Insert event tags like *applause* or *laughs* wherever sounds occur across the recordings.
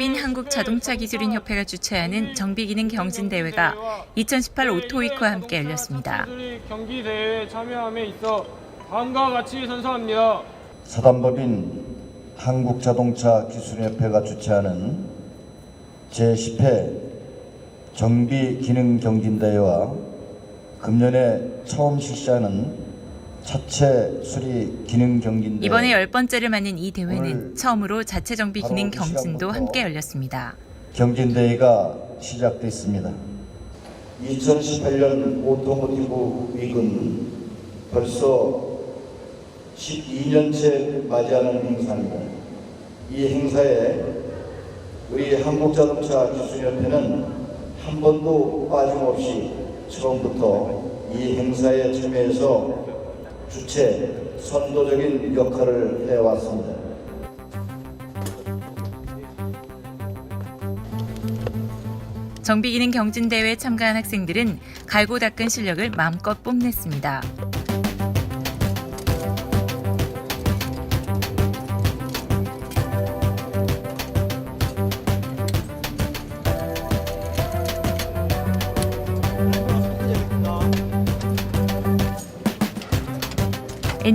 사단법인 한국 자동차 기술인 협회가 주최하는 정비 기능 경진 대회가 2018 오토위크와 함께 열렸습니다. 경기 대회에 참여함에 있어 다음과 같이 선서합니다. 사단법인 한국 자동차 기술협회가 주최하는 제10회 정비 기능 경진 대회와 금년에 처음 실시하는 차체 수리 기능 경진대회 이번에 열 번째를 맞는 이 대회는 처음으로 자체 정비 기능 바로 경진도 함께 열렸습니다. 경진대회가 시작됐습니다. 2018년 오토모티브 위크는 벌써 12년째 맞이하는 행사입니다. 이 행사에 우리 한국자동차 기술협회는 한 번도 빠짐없이 처음부터 이 행사에 참여해서 주체 선도적인 역할을 해왔습니다. 정비기능 경진대회에 참가한 학생들은 갈고 닦은 실력을 마음껏 뽐냈습니다.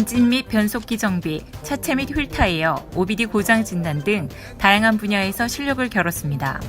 엔진 및 변속기 정비, 차체 및 휠타이어, OBD 고장 진단 등 다양한 분야에서 실력을 겨뤘습니다.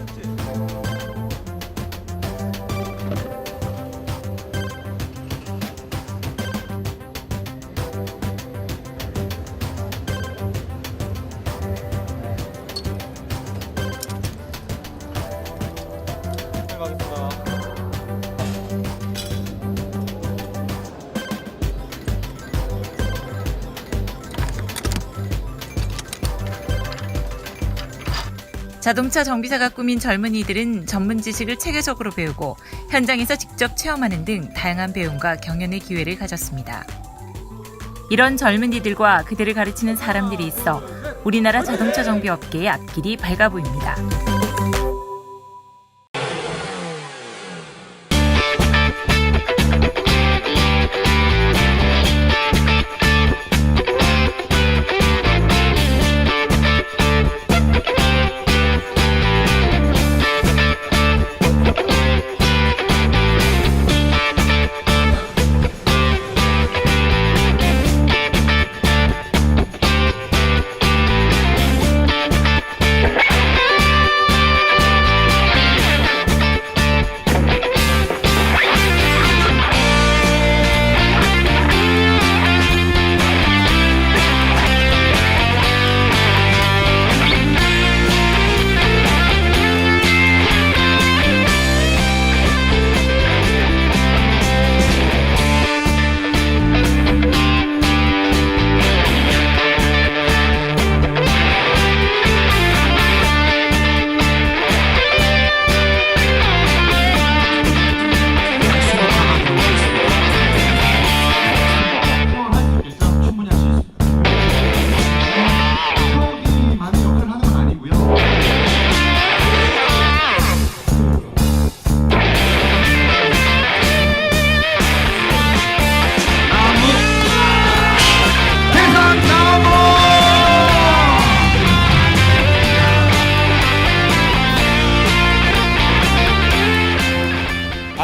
자동차 정비사가 꾸민 젊은이들은 전문 지식을 체계적으로 배우고 현장에서 직접 체험하는 등 다양한 배움과 경연의 기회를 가졌습니다. 이런 젊은이들과 그들을 가르치는 사람들이 있어 우리나라 자동차 정비 업계의 앞길이 밝아 보입니다.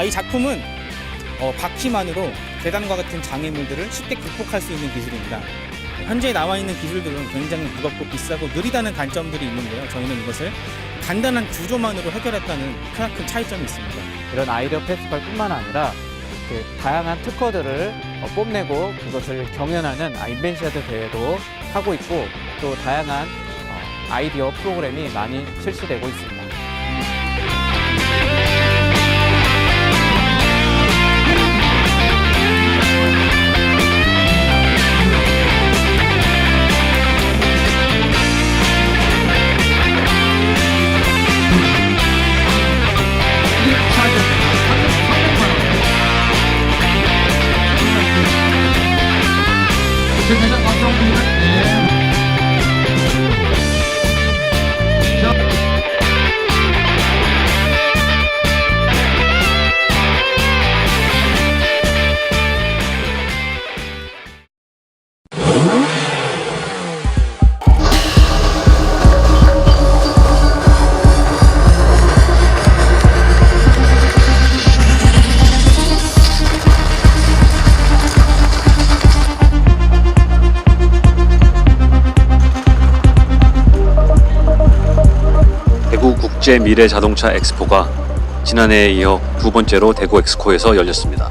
아, 이 작품은 어, 바퀴만으로 계단과 같은 장애물들을 쉽게 극복할 수 있는 기술입니다. 현재 나와 있는 기술들은 굉장히 무겁고 비싸고 느리다는 단점들이 있는데요. 저희는 이것을 간단한 구조만으로 해결했다는 크나큰 차이점이 있습니다. 이런 아이디어 페스티벌뿐만 아니라 그 다양한 특허들을 어, 뽐내고 그것을 경연하는 아, 인벤시아드 대회도 하고 있고 또 다양한 어, 아이디어 프로그램이 많이 실시되고 있습니다. Yeah. 제 미래 자동차 엑스포가 지난해에 이어 두 번째로 대구 엑스코에서 열렸습니다.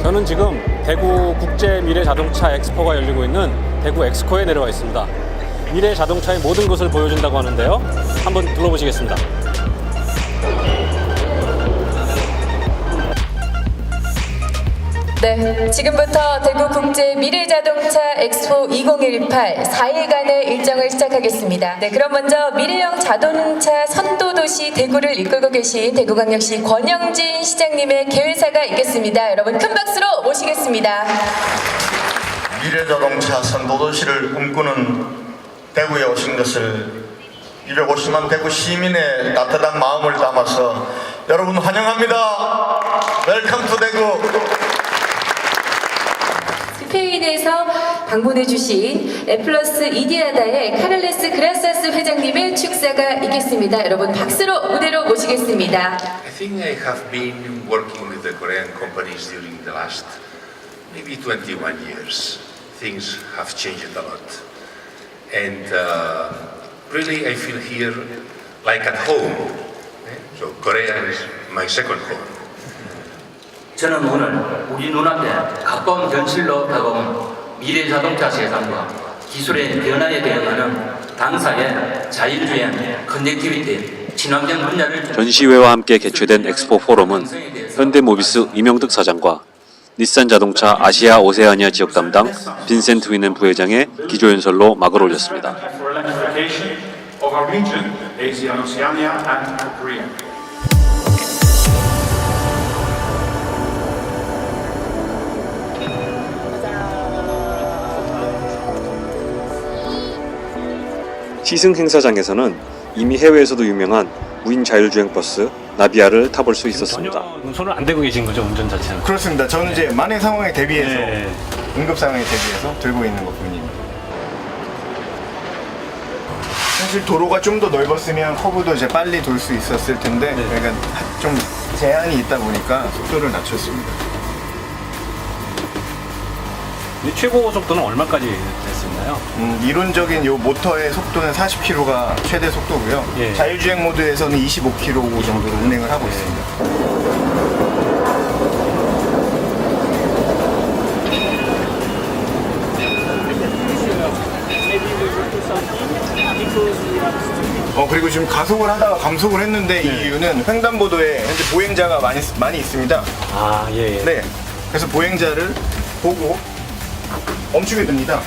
저는 지금 대구 국제 미래 자동차 엑스포가 열리고 있는 대구 엑스코에 내려와 있습니다. 미래 자동차의 모든 것을 보여준다고 하는데요. 한번 둘러보시겠습니다. 네, 지금부터 대구 국제 미래자동차 엑스포 2018 4일간의 일정을 시작하겠습니다. 네, 그럼 먼저 미래형 자동차 선도 도시 대구를 이끌고 계신 대구광역시 권영진 시장님의 개회사가 있겠습니다. 여러분 큰 박수로 모시겠습니다. 미래자동차 선도도시를 꿈꾸는 대구에 오신 것을 250만 대구 시민의 따뜻한 마음을 담아서 여러분 환영합니다. 웰컴 투 대구. 스페인에서 방문해 주신 에플러스 이디아다의 카를레스 그라사스 회장님의 축사가 있겠습니다. 여러분 박수로 무대로 모시겠습니다. I think I have been working with the Korean companies during the last maybe 21 years. Things have changed a lot. And uh, really, I feel here like at home. Eh? So, Korea is my second home. 저는 오늘 우리 눈앞에 가까운 현실로 다가온 미래 자동차 세상과 기술의 변화에 대응하는 당사의 자율주행, 커넥티비티, 친환경 분야를 전시회와 함께 개최된 엑스포 포럼은 현대모비스 이명득 사장과 닛산 자동차 아시아 오세아니아 지역 담당 빈센트 위넨 부회장의 기조연설로 막을 올렸습니다. 시승 행사장에서는 이미 해외에서도 유명한 무인 자율주행 버스 나비아를 타볼 수 있었습니다. 손을 안 대고 계신 거죠, 운전 자체는? 그렇습니다. 저는 이제 만의 상황에 대비해서 네. 응급 상황에 대비해서 들고 있는 것뿐입니다. 사실 도로가 좀 더 넓었으면 커브도 이제 빨리 돌 수 있었을 텐데 그러니까 좀 제한이 있다 보니까 속도를 낮췄습니다. 이 최고 속도는 얼마까지 됐었나요? 음, 이론적인 요 모터의 속도는 40km가 최대 속도고요. 예. 자율주행 모드에서는 25km 정도로 운행을 하고 있습니다. 어 그리고 지금 가속을 하다가 감속을 했는데 이 이유는 횡단보도에 현재 보행자가 많이 많이 있습니다. 아, 예, 예. 네. 그래서 보행자를 보고 멈추게 됩니다.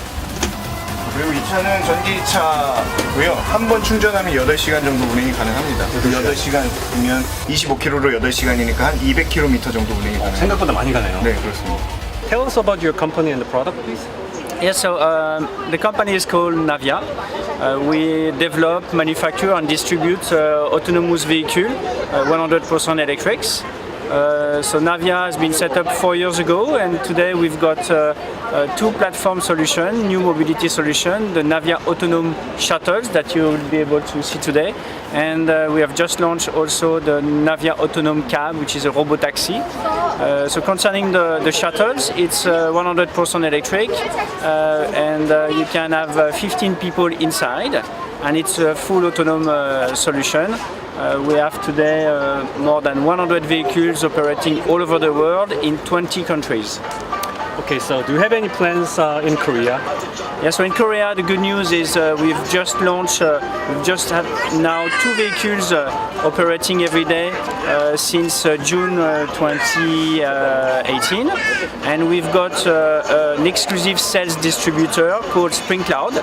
그리고 이 차는 전기차고요. 한 번 충전하면 8시간 정도 운행이 가능합니다. 그 8시간이면 25km로 8시간이니까 한 200km 정도 운행이 가능합니다. 생각보다 많이 가네요. 네, 그렇습니다. Tell us about your company and the product, please. Yes, so um, the company is called Navia. Uh, we develop, manufacture, and distribute uh, autonomous vehicle, uh, 100% electrics. Uh, so Navia has been set up four years ago, and today we've got uh, uh, two platform solution, new mobility solution, the Navia Autonomous Shuttles that you will be able to see today, and uh, we have just launched also the Navia Autonomous Cab, which is a robot taxi. Uh, so concerning the, the shuttles, it's uh, 100% electric, and you can have uh, 15 people inside, and it's a full autonomous uh, solution. Uh, we have today uh, more than 100 vehicles operating all over the world in 20 countries. Okay, so do you have any plans uh, in Korea? Yeah, so in Korea, the good news is uh, we've just launched, uh, we've just had now two vehicles uh, operating every day uh, since uh, June uh, 2018. And we've got an exclusive sales distributor called Spring Cloud.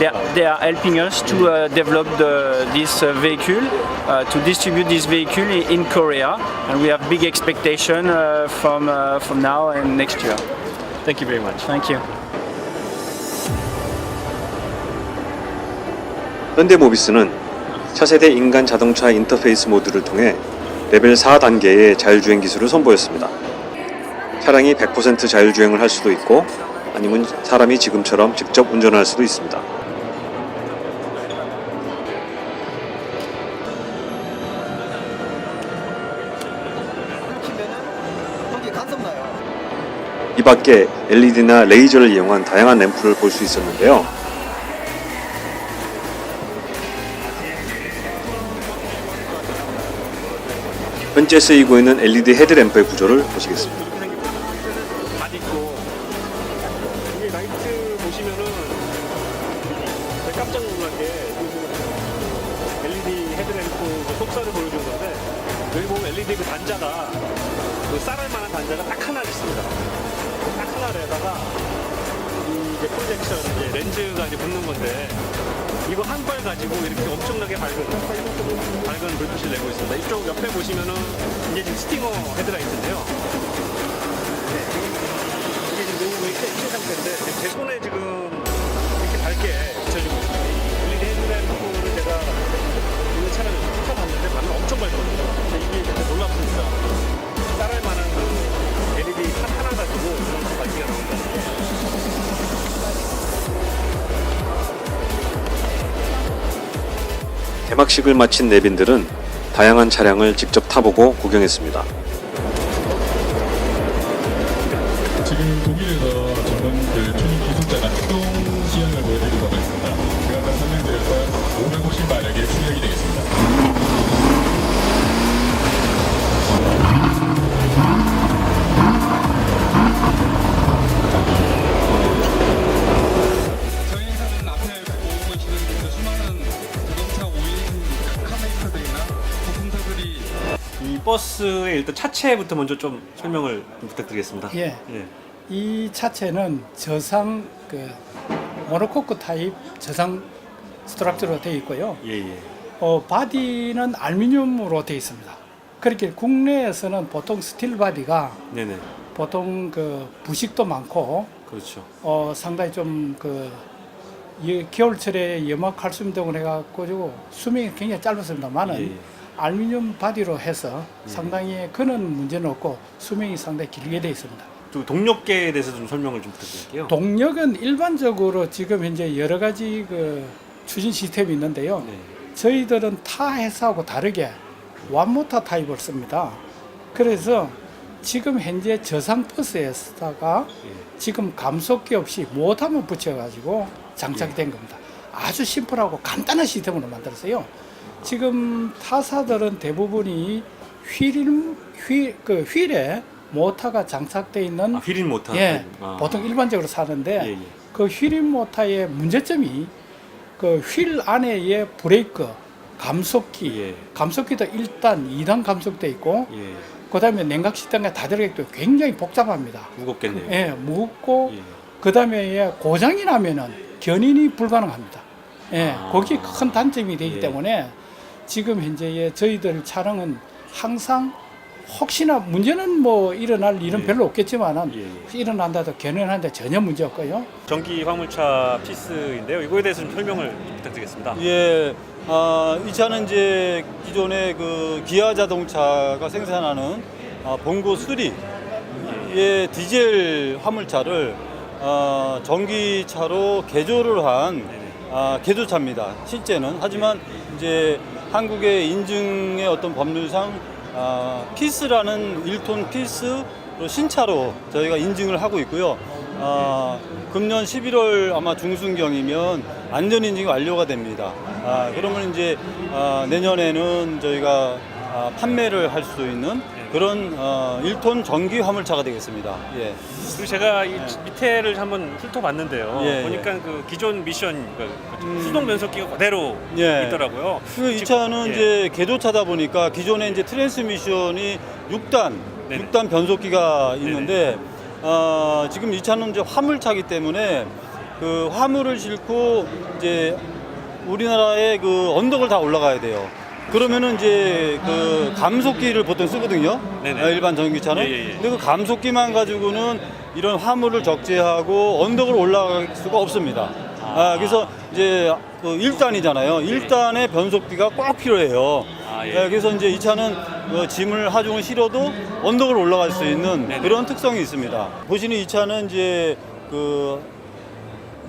They are, they are helping us to develop the, this vehicle, to distribute this vehicle in, Korea. And we have big expectation from, from now and next year. Thank you very much. Thank you. 현대모비스는 차세대 인간 자동차 인터페이스 모드를 통해 레벨 4 단계의 자율주행 기술을 선보였습니다. 차량이 100% 자율주행을 할 수도 있고 아니면 사람이 지금처럼 직접 운전할 수도 있습니다. 이 밖에 LED나 레이저를 이용한 다양한 램프를 볼 수 있었는데요. 현재 쓰이고 있는 LED 헤드램프의 구조를 보시겠습니다. 깜짝 헤드램프 그 보면 LED 그 단자가 그 쌀알 만한 단자가 딱 하나 있습니다. 딱 하나에다가 이 이제 프로젝션 이제 렌즈가 이제 붙는 건데 이거 한 발 가지고 이렇게 엄청나게 밝은 밝은 불빛을 내고 있습니다. 이쪽 옆에 보시면은 이게 지금 스팅어 헤드라이트인데요. 이게 지금 이렇게 킨 상태인데 제 손에 지금 개막식을 마친 내빈들은 다양한 차량을 직접 타보고 구경했습니다. 버스의 일단 차체부터 먼저 좀 설명을 좀 부탁드리겠습니다. 예. 예. 이 차체는 저상 그 모노코크 타입 저상 스트럭처로 되어 있고요. 예, 예. 어, 바디는 알루미늄으로 되어 있습니다. 그렇게 국내에서는 보통 스틸 바디가 네네. 보통 그 부식도 많고 그렇죠. 어, 상당히 좀그 겨울철에 염화 칼슘 등을 해갖고 수명이 굉장히 짧았습니다만은 예, 예. 알루미늄 바디로 해서 예. 상당히 그런 문제는 없고 수명이 상당히 길게 되어 있습니다. 또 동력계에 대해서 좀 설명을 좀 부탁드릴게요. 동력은 일반적으로 지금 현재 여러 가지 그 추진 시스템이 있는데요. 네. 저희들은 타 회사하고 다르게 완모타 타입을 씁니다. 그래서 지금 현재 저상 버스에다가 예. 지금 감속기 없이 모터만 붙여가지고 장착이 된 겁니다. 아주 심플하고 간단한 시스템으로 만들었어요. 지금 타사들은 대부분이 휠, 휠, 그 휠에 모터가 장착되어 있는 아, 휠인 모터. 예, 아. 보통 일반적으로 사는데 예, 예. 그 휠인 모터의 문제점이 그 휠 안에의 브레이크, 감속기, 예. 감속기도 1단, 2단 감속돼 있고 예. 그다음에 냉각 시스템과 다 들어가 있고 굉장히 복잡합니다. 무겁겠네요. 예, 무겁고 예. 그다음에 고장이 나면은 견인이 불가능합니다. 예, 아. 거기 큰 단점이 되기 예. 때문에 지금 현재의 저희들 차량은 항상 혹시나 문제는 뭐 일어날 일은 예. 별로 없겠지만은 예, 일어난다도 견인하는데 전혀 문제 없고요. 전기 화물차 피스인데요. 이거에 대해서 좀 설명을 좀 부탁드리겠습니다. 예, 아, 이 차는 이제 기존의 그 기아 자동차가 생산하는 아, 봉고 수리의 디젤 화물차를 아, 전기차로 개조를 한 아, 개조차입니다. 실제는 하지만 이제 한국의 인증의 어떤 법률상 아, 피스라는 1톤 피스 신차로 저희가 인증을 하고 있고요. 아, 금년 11월 아마 중순경이면 안전 인증이 완료가 됩니다. 아, 그러면 이제 아, 내년에는 저희가 아, 판매를 할 수 있는 그런 어, 1톤 전기 화물차가 되겠습니다. 예. 그리고 제가 이 밑에를 한번 훑어봤는데요. 예, 보니까 그 기존 미션 그 수동 변속기가 그대로 예. 있더라고요. 그 이 지금- 차는 예. 이제 개조차다 보니까 기존에 이제 트랜스미션이 6단, 네네. 6단 변속기가 있는데 어, 지금 이 차는 이제 화물차기 때문에 그 화물을 싣고 이제 우리나라의 그 언덕을 다 올라가야 돼요. 그러면은 이제 그 감속기를 보통 쓰거든요. 네네. 아, 일반 전기차는. 예, 예, 예. 근데 그 감속기만 가지고는 이런 화물을 적재하고 언덕을 올라갈 수가 없습니다. 아, 그래서 이제 그 1단이잖아요. 1단의 변속기가 꼭 필요해요. 아, 예. 예, 그래서 이제 이 차는 어, 짐을 하중을 실어도 언덕을 올라갈 수 있는 네네. 그런 특성이 있습니다. 보시는 이 차는 이제 그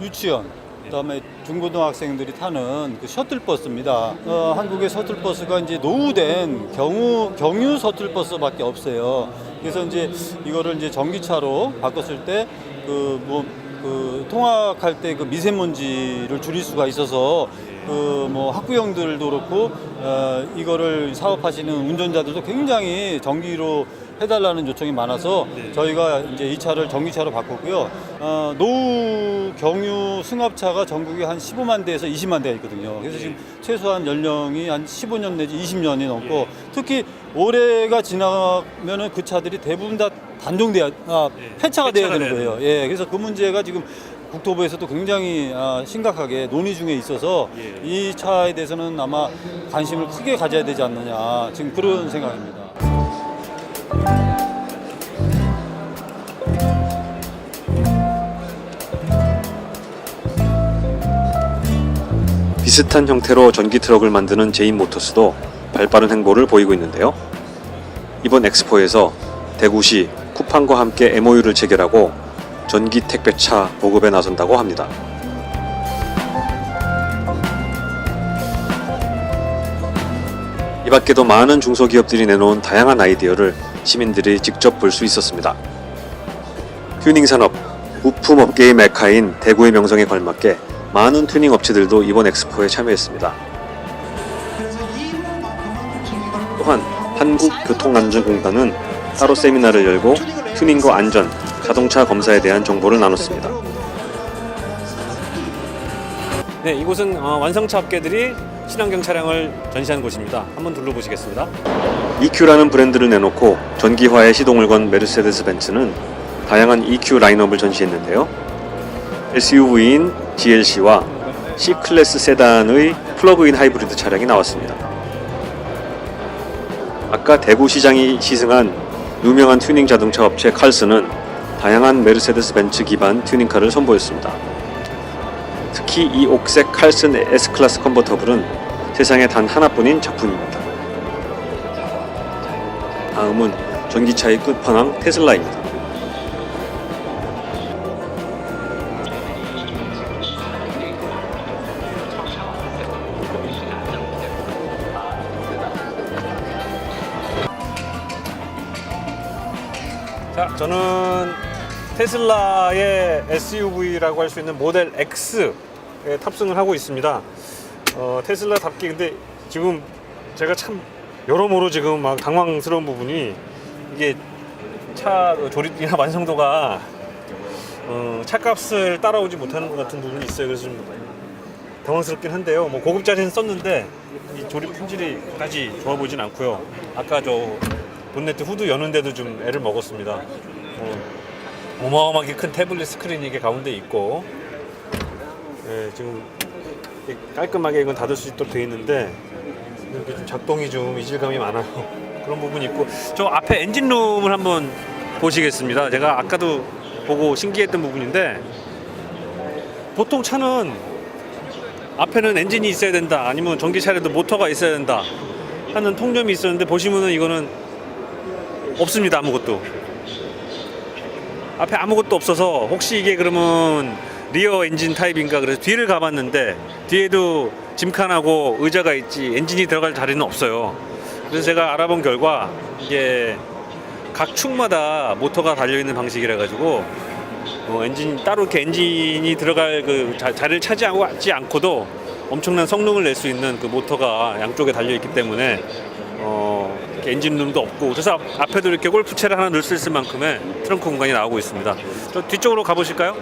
유치원, 그다음에 중고등학생들이 타는 그 셔틀버스입니다. 어, 한국의 셔틀버스가 이제 노후된 경유 경유 셔틀버스밖에 없어요. 그래서 이제 이거를 이제 전기차로 바꿨을 때그뭐 그 통학할 때 그 미세먼지를 줄일 수가 있어서 그 뭐 학부형들도 그렇고 어, 이거를 사업하시는 운전자들도 굉장히 전기로 해달라는 요청이 많아서 저희가 이제 이 차를 전기차로 바꿨고요. 어, 노후 경유 승합차가 전국에 한 15만 대에서 20만 대가 있거든요. 그래서 지금 최소한 연령이 한 15년 내지 20년이 넘고 특히 올해가 지나면은 그 차들이 대부분 다 단종돼야 아, 폐차가 돼야 되는 거예요. 예, 그래서 그 문제가 지금 국토부에서도 굉장히 아, 심각하게 논의 중에 있어서 이 차에 대해서는 아마 관심을 크게 가져야 되지 않느냐 지금 그런 생각입니다. 비슷한 형태로 전기 트럭을 만드는 제인 모터스도 발빠른 행보를 보이고 있는데요. 이번 엑스포에서 대구시 쿠팡과 함께 MOU를 체결하고 전기 택배차 보급에 나선다고 합니다. 이 밖에도 많은 중소기업들이 내놓은 다양한 아이디어를 시민들이 직접 볼 수 있었습니다. 튜닝 산업, 부품 업계의 메카인 대구의 명성에 걸맞게 많은 튜닝 업체들도 이번 엑스포에 참여했습니다. 또한 한국교통안전공단은 따로 세미나를 열고 튜닝과 안전, 자동차 검사에 대한 정보를 나눴습니다. 네, 이곳은 어, 완성차 업계들이 친환경 차량을 전시하는 곳입니다. 한번 둘러보시겠습니다. EQ라는 브랜드를 내놓고 전기화에 시동을 건 메르세데스 벤츠는 다양한 EQ 라인업을 전시했는데요. SUV인 GLC와 C클래스 세단의 플러그인 하이브리드 차량이 나왔습니다. 아까 대구시장이 시승한 유명한 튜닝 자동차 업체 칼스는 다양한 메르세데스 벤츠 기반 튜닝카를 선보였습니다. 특히 이 옥색 칼슨 S클래스 컨버터블은 세상에 단 하나뿐인 작품입니다. 다음은 전기차의 끝판왕 테슬라입니다. 저는 테슬라의 SUV라고 할 수 있는 모델 X에 탑승을 하고 있습니다. 어, 테슬라답게 근데 지금 제가 참 여러모로 지금 막 당황스러운 부분이 이게 차 조립이나 *laughs* 완성도가 어, 차값을 따라오지 못하는 것 같은 부분이 있어요. 그래서 좀 당황스럽긴 한데요. 뭐 고급짜리는 썼는데 이 조립 품질이 그다지 좋아 보이진 않고요. 아까 저 본네트 후드 여는데도 좀 애를 먹었습니다. 어, 어마어마하게 큰 태블릿 스크린이 이게 가운데 있고 예, 지금 깔끔하게 이건 닫을 수 있도록 되어 있는데 이렇게 좀 작동이 좀 이질감이 많아요. *laughs* 그런 부분이 있고 저 앞에 엔진룸을 한번 보시겠습니다. 제가 아까도 보고 신기했던 부분인데 보통 차는 앞에는 엔진이 있어야 된다 아니면 전기차라도 모터가 있어야 된다 하는 통념이 있었는데 보시면은 이거는 없습니다 아무것도. 앞에 아무것도 없어서 혹시 이게 그러면 리어 엔진 타입인가 그래서 뒤를 가봤는데 뒤에도 짐칸하고 의자가 있지 엔진이 들어갈 자리는 없어요. 그래서 제가 알아본 결과 이게 각 축마다 모터가 달려있는 방식이라 가지고 어, 엔진 따로 이렇게 엔진이 들어갈 그 자, 자리를 차지하지 않고도 엄청난 성능을 낼 수 있는 그 모터가 양쪽에 달려 있기 때문에 어, 엔진룸도 없고 그래서 앞, 앞에도 이렇게 골프채를 하나 넣을 수 있을 만큼의 트렁크 공간이 나오고 있습니다. 저 뒤쪽으로 가보실까요?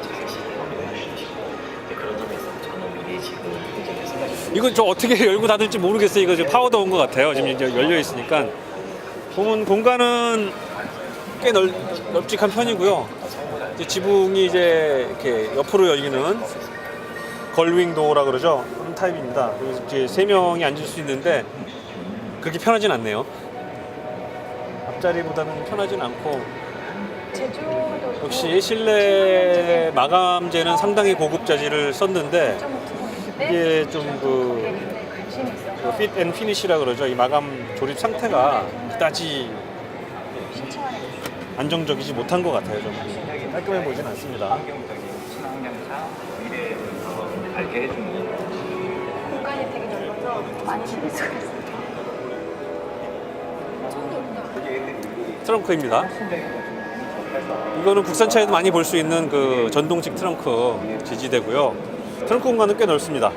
이건 저 어떻게 *laughs* 열고 닫을지 모르겠어요. 이거 지금 파워도 온것 같아요. 지금 이제 열려 있으니까 보면 공간은 꽤 넓, 넓직한 편이고요. 이제 지붕이 이제 이렇게 옆으로 열리는 걸윙 도어라 그러죠. 타입입니다. 그래서 이제 세 명이 앉을 수 있는데 그렇게 편하진 않네요. 앞자리보다는 편하진 않고 역시 실내 마감재는 상당히 고급 자재를 썼는데 이게 좀그 핏앤 피니시라 그러죠. 이 마감 조립 상태가 그다지 안정적이지 못한 것 같아요. 좀 깔끔해 보이진 않습니다. 공간이 되게 넓어서 많이 실을 수가 있어요. 트렁크입니다. 이거는 국산차에도 많이 볼 수 있는 그 전동식 트렁크 지지대고요. 트렁크 공간은 꽤 넓습니다.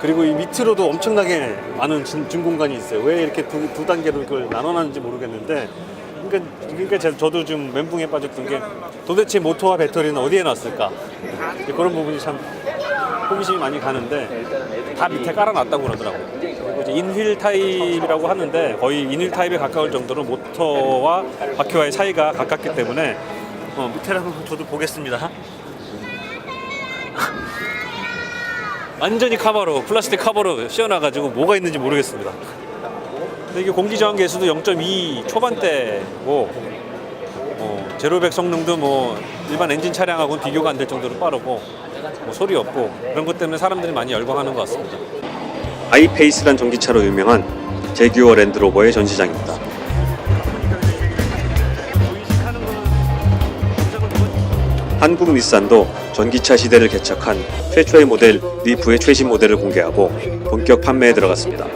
그리고 이 밑으로도 엄청나게 많은 진, 진 공간이 있어요. 왜 이렇게 두, 두 단계로 이걸 나눠놨는지 모르겠는데, 그러니까, 그러니까 제- 저도 좀 멘붕에 빠졌던 게 도대체 모터와 배터리는 어디에 놨을까? 그런 부분이 참 호기심이 많이 가는데 다 밑에 깔아놨다고 그러더라고요. 인휠 타입이라고 하는데 거의 인휠 타입에 가까울 정도로 모터와 바퀴와의 사이가 가깝기 때문에 어, 밑에를 한번 저도 보겠습니다. 완전히 카바로 플라스틱 카바로 씌워놔가지고 뭐가 있는지 모르겠습니다. 근데 이게 공기 저항 계수도 0.2 초반대고 뭐 제로백 성능도 뭐 일반 엔진 차량하고는 비교가 안 될 정도로 빠르고 뭐 소리 없고 그런 것 때문에 사람들이 많이 열광하는 것 같습니다. 아이페이스란 전기차로 유명한 제규어 랜드로버의 전시장입니다. 한국 닛산도 전기차 시대를 개척한 최초의 모델 리프의 최신 모델을 공개하고 본격 판매에 들어갔습니다.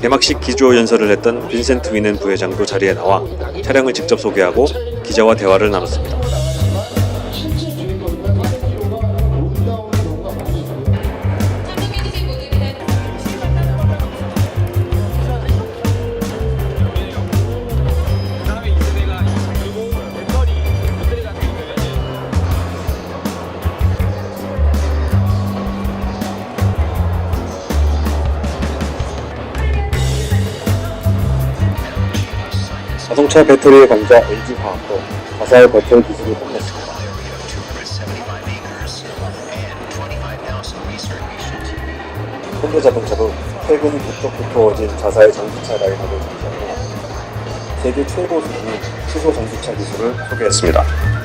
개막식 기조 연설을 했던 빈센트 위넨 부회장도 자리에 나와 차량을 직접 소개하고 기자와 대화를 나눴습니다. 자동차 배터리의 강자 LG화학도 가사의 배터리 기술을 뽐냈습니다. 현대 자동차도 최근 국적 부어진 자사의 전기차 라인업을 전시하고 세계 최고 수준의 시소 전기차 기술을 소개했습니다.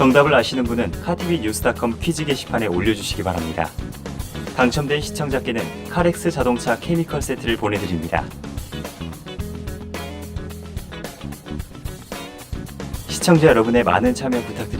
정답을 아시는 분은 카티비 뉴스닷컴 퀴즈 게시판에 올려주시기 바랍니다. 당첨된 시청자께는 카렉스 자동차 케미컬 세트를 보내드립니다. 시청자 여러분의 많은 참여 부탁드립니다.